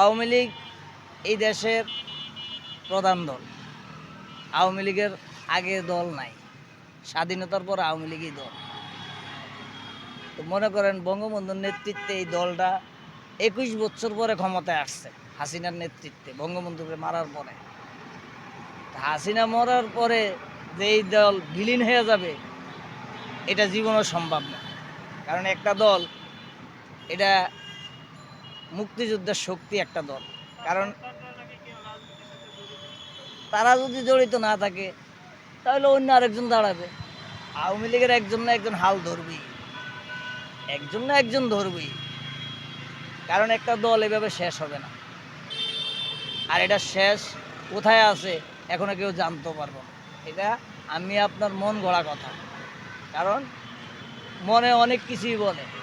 আওয়ামী লীগ এই দেশের প্রধান দল। আওয়ামী লীগের আগে দল নাই। স্বাধীনতার পর আওয়ামী লীগই দল। তো মনে করেন বঙ্গবন্ধুর নেতৃত্বে এই দলটা একুশ বছর পরে ক্ষমতায় আসছে, হাসিনার নেতৃত্বে, বঙ্গবন্ধুকে মারার পরে। হাসিনা মরার পরে যে এই দল বিলীন হয়ে যাবে, এটা জীবনও সম্ভব না। কারণ একটা দল, এটা মুক্তিযুদ্ধের শক্তি একটা দল। কারণ তারা যদি জড়িত না থাকে, তাহলে অন্য আরেকজন দাঁড়াবে। আওয়ামী লীগের একজন না একজন হাল ধরবেই। একজন না একজন ধরবেই। কারণ একটা দল এভাবে শেষ হবে না। আর এটা শেষ কোথায় আছে, এখনও কেউ জানতে পারব এটা আমি আপনার মন গড়া কথা। কারণ মনে অনেক কিছুই বলে।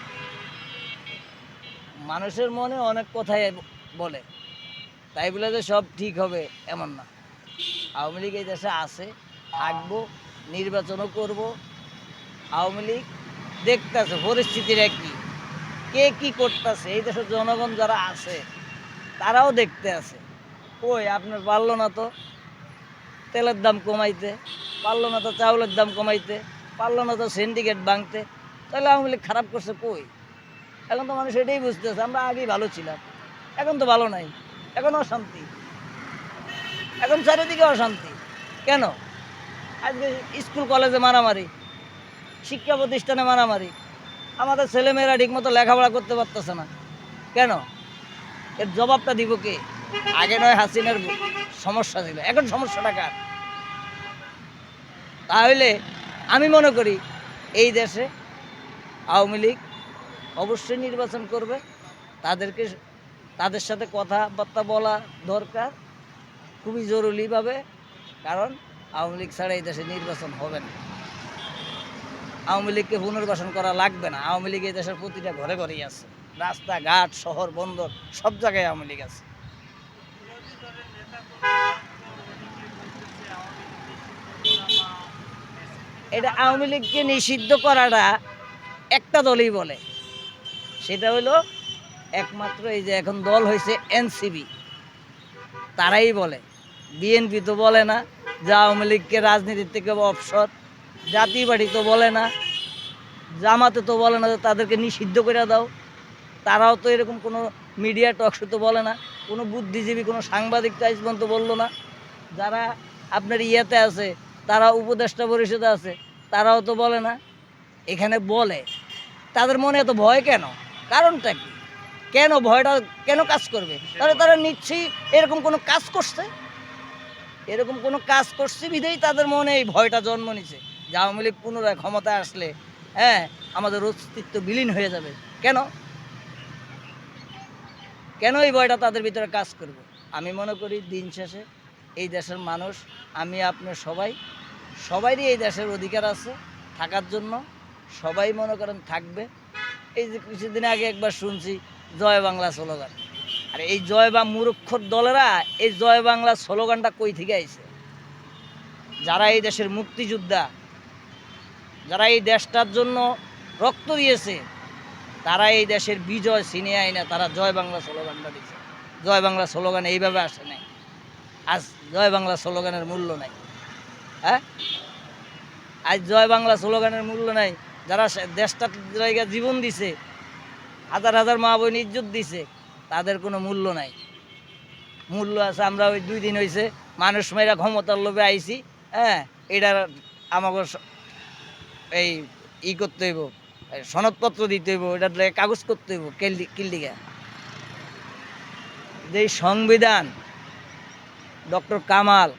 মানুষের মনে অনেক কথাই বলে। তাই বলে যে সব ঠিক হবে, এমন না। আওয়ামী লীগ এই দেশে আছে, থাকব, নির্বাচনও করব। আওয়ামী লীগ দেখতেছে পরিস্থিতির কি, কে কি করতেছে, এই দেশের জনগণ যারা আছে, তারাও দেখতে আছে। কই, আপনার পারল না তো? তেলের দাম কমাইতে, পারল না তো চাউলের দাম কমাইতে, পারল না তো সিন্ডিকেট ভাঙতে, তাহলে আওয়ামী লীগ খারাপ করছে কই? এখন তো মানুষ এটাই বুঝতেছে, আমরা আগেই ভালো ছিলাম, এখন তো ভালো নাই, এখন অশান্তি, এখন চারিদিকে অশান্তি, কেন? আজকে স্কুল কলেজে মারামারি, শিক্ষা প্রতিষ্ঠানে মারামারি, আমাদের ছেলেমেয়েরা ঠিকমতো লেখাপড়া করতে পারতেছে না, কেন? এর জবাবটা দিব কে? আগে নয় হাসিনার সমস্যা ছিল, এখন সমস্যাটা কার? তাহলে আমি মনে করি এই দেশে আওয়ামী লীগ অবশ্যই নির্বাচন করবে। তাদেরকে তাদের সাথে কথাবার্তা বলা দরকার খুবই জরুরিভাবে, কারণ আওয়ামী লীগ ছাড়া এই দেশে নির্বাচন হবে না। আওয়ামী লীগকে পুনর্বাসন করা লাগবে না। আওয়ামী লীগ এই দেশের প্রতিটা ঘরে ঘরেই আছে। রাস্তাঘাট, শহর, বন্দর, সব জায়গায় আওয়ামী লীগ আছে। এটা আওয়ামী লীগকে নিষিদ্ধ করাটা একটা দলই বলে। সেটা হলো একমাত্র এই যে এখন দল হয়েছে এনসিবি তারাই বলে। বিএনপি তো বলে না, যে আওয়ামী লীগকে রাজনীতির থেকে অবসর পার্টি তো বলে না, জামাতে তো বলে না যে তাদেরকে নিষিদ্ধ করে দাও। তারাও তো এরকম কোনো মিডিয়া টকশো তো বলে না, কোনো বুদ্ধিজীবী, কোনো সাংবাদিক তো আজ পর্যন্ত বলল না। যারা আপনার ইয়েতে আছে, তারা উপদেষ্টা পরিষদে আছে, তারাও তো বলে না। এখানে বলে। তাদের মনে এত ভয় কেন? কারণটা কি? কেন ভয়টা, কেন কাজ করবে? তাহলে তারা নিশ্চয়ই এরকম কোনো কাজ করছে? এরকম কোনো কাজ করছে বিধেই তাদের মনে এই ভয়টা জন্ম নিছে যে আওয়ামী লীগ পুনরায় ক্ষমতায় আসলে হ্যাঁ আমাদের অস্তিত্ব বিলীন হয়ে যাবে। কেন? কেন এই ভয়টা তাদের ভিতরে কাজ করবে? আমি মনে করি দিন শেষে এই দেশের মানুষ, আমি আপনার সবাই সবারই এই দেশের অধিকার আছে থাকার জন্য। সবাই মনে করেন থাকবে। এই যে কিছুদিন আগে একবার শুনছি, জয় বাংলা স্লোগান। আর এই জয় বা মূর্খর দলেরা এই জয় বাংলা স্লোগানটা কই থেকে আইছে? যারা এই দেশের মুক্তিযোদ্ধা, যারা এই দেশটার জন্য রক্ত দিয়েছে, তারা এই দেশের বিজয় ছিনিয়ে আয় না তারা জয় বাংলা স্লোগানটা দিয়েছে। জয় বাংলা স্লোগান এইভাবে আসে নাই। আজ জয় বাংলা স্লোগানের মূল্য নাই। হ্যাঁ? আজ জয় বাংলা স্লোগানের মূল্য নাই। যারা দেশটার জায়গায় জীবন দিছে, হাজার হাজার মা বোন ইজ্জত দিছে, তাদের কোনো মূল্য নাই। মূল্য আছে, আমরা ওই দুই দিন হয়েছে মানুষ মেয়েরা ক্ষমতার লোভে আইছি হ্যাঁ এটার আমাকে এই ই করতে হইব সনদপত্র দিতে হইব, এটার কাগজ করতে হইব কেলদি কিল্ডিগা যে সংবিধান ডক্টর কামাল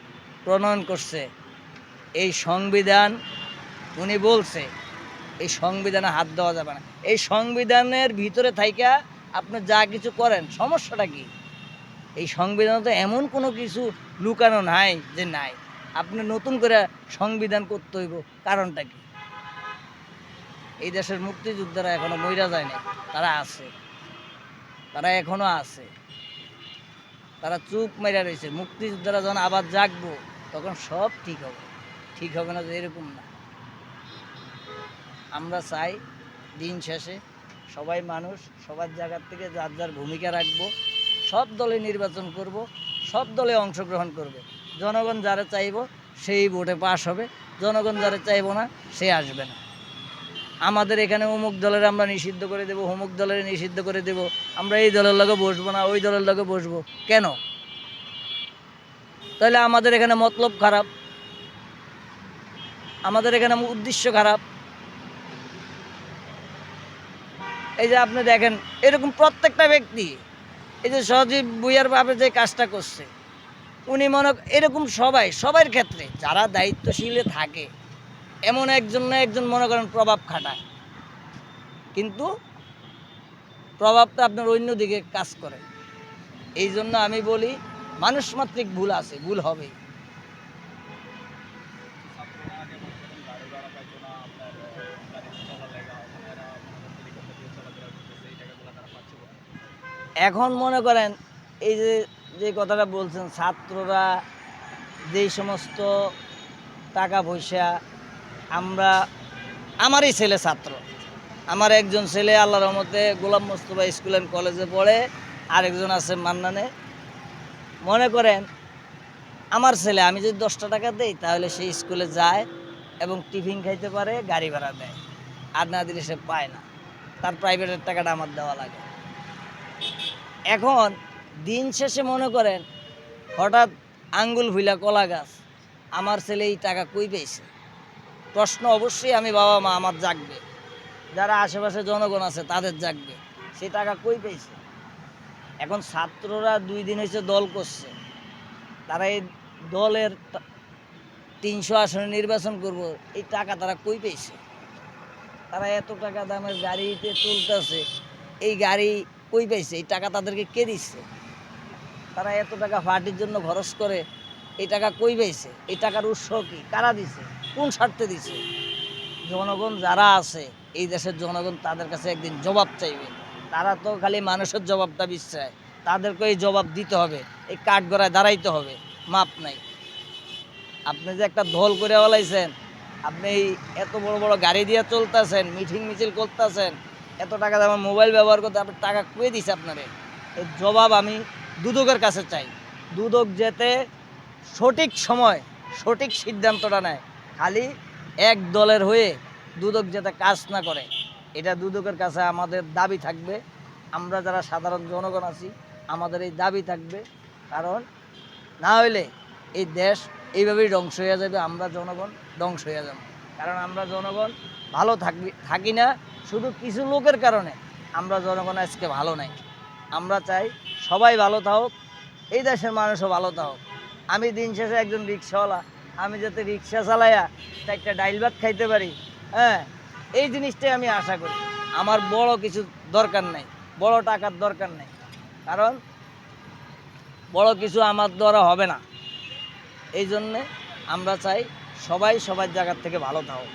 প্রণয়ন করছে, এই সংবিধান উনি বলছে এই সংবিধানে হাত দেওয়া যাবে না। এই সংবিধানের ভিতরে থাইকা আপনি যা কিছু করেন, সমস্যাটা কি? এই সংবিধানে তো এমন কোনো কিছু লুকানো নাই যে নাই। আপনি নতুন করে সংবিধান করতে হইব, কারণটা কি? এই দেশের মুক্তিযোদ্ধারা এখনও মইরা যায় না তারা আছে। তারা এখনও আছে। তারা চুপ মেরা রয়েছে। মুক্তিযোদ্ধারা যখন আবার জাগবো, তখন সব ঠিক হবে। ঠিক হবে না যে এরকম না। আমরা চাই দিন শেষে সবাই মানুষ, সবার জায়গার থেকে যার যার ভূমিকা রাখব, সব দলে নির্বাচন করব, সব দলে অংশগ্রহণ করবে। জনগণ যারা চাইব সেই ভোটে পাশ হবে, জনগণ যারা চাইব না সে আসবে না। আমাদের এখানে অমুক দলের আমরা নিষিদ্ধ করে দেবো, অমুক দলের নিষিদ্ধ করে দেব, আমরা এই দলের লগে বসবো না, ওই দলের লগে বসবো। কেন? তাহলে আমাদের এখানে মতলব খারাপ, আমাদের এখানে উদ্দেশ্য খারাপ এই যে আপনি দেখেন, এরকম প্রত্যেকটা ব্যক্তি, এই যে সজীব বুইয়ার ভাবে যে কাজটা করছে, উনি মনে এরকম সবাই, সবার ক্ষেত্রে যারা দায়িত্বশীলে থাকে, এমন একজন না একজন মনে করেন প্রভাব খাটায়। কিন্তু প্রভাবটা আপনার অন্যদিকে কাজ করে। এই জন্য আমি বলি মানুষ মাত্রিক ভুল আছে, ভুল হবেই। এখন মনে করেন, এই যে যে কথাটা বলছেন, ছাত্ররা যেই সমস্ত টাকা পয়সা আমরা, আমারই ছেলে ছাত্র। আমার একজন ছেলে আল্লাহ রহমতে গোলাম মোস্তফা স্কুল অ্যান্ড কলেজে পড়ে, আরেকজন আছে মান্নানে। মনে করেন, আমার ছেলে, আমি যদি দশটা টাকা দেই, তাহলে সে স্কুলে যায় এবং টিফিন খাইতে পারে, গাড়ি ভাড়া দেয়। আর না দিলে সে পায় না। তার প্রাইভেটের টাকাটা আমার দেওয়া লাগে। এখন দিন শেষে মনে করেন হঠাৎ আঙ্গুল ভুইলা কলা গাছ। আমার ছেলে এই টাকা কই পেয়েছে? প্রশ্ন অবশ্যই আমি বাবা মা আমার জাগবে। যারা আশেপাশে জনগণ আছে তাদের জাগবে। সে টাকা কই পেয়েছে? এখন ছাত্ররা দুই দিন হয়েছে দল করছে। তারা এই দলের তিনশো আসনে নির্বাচন করব, এই টাকা তারা কই পেয়েছে? তারা এত টাকা দামের গাড়িতে তুলতেছে। এই গাড়ি কই পাইছে? এই টাকা তাদেরকে কে দিচ্ছে তারা এত টাকা পার্টির জন্য খরচ করে, এই টাকা কই পাইছে? এই টাকার উৎস কি? কারা দিছে? কোন স্বার্থে দিছে? জনগণ যারা আছে, এই দেশের জনগণ তাদের কাছে একদিন জবাব চাইবে। তারা তো খালি মানুষের জবাবটা বিশ্বায় তাদেরকে এই জবাব দিতে হবে। এই কাঠগড়ায় দাঁড়াইতে হবে। মাপ নাই। আপনি যে একটা দল করে ওলাইছেন, আপনি এত বড় বড় গাড়ি দিয়ে চলতেছেন, মিটিং মিছিল করতেছেন এত টাকা আমার মোবাইল ব্যবহার করতে আপনার টাকা কুয়ে দিছে আপনারে? এর জবাব আমি দুদকের কাছে চাই। দুদক যেতে সঠিক সময়, সঠিক সিদ্ধান্তটা নেয়। খালি এক দলের হয়ে দুদক যাতে কাজ না করে। এটা দুদকের কাছে আমাদের দাবি থাকবে। আমরা যারা সাধারণ জনগণ আছি, আমাদের এই দাবি থাকবে। কারণ না হইলে এই দেশ এইভাবেই ধ্বংস হয়ে যাবে। আমরা জনগণ ধ্বংস হয়ে যাব। কারণ আমরা জনগণ ভালো থাকবি, থাকি না। শুধু কিছু লোকের কারণে আমরা জনগণ আজকে ভালো নাই। আমরা চাই সবাই ভালো থাকুক, এই দেশের মানুষও ভালো থাকুক। আমি দিন শেষে একজন রিক্সাওয়ালা, আমি যাতে রিক্সা চালাইয়া একটা ডাইল ভাত খাইতে পারি হ্যাঁ এই জিনিসটাই আমি আশা করি। আমার বড় কিছু দরকার নাই, বড় টাকার দরকার নেই। কারণ বড় কিছু আমার দ্বারা হবে না। এই জন্যে আমরা চাই সবাই সবার জায়গার থেকে ভালো থাকুক।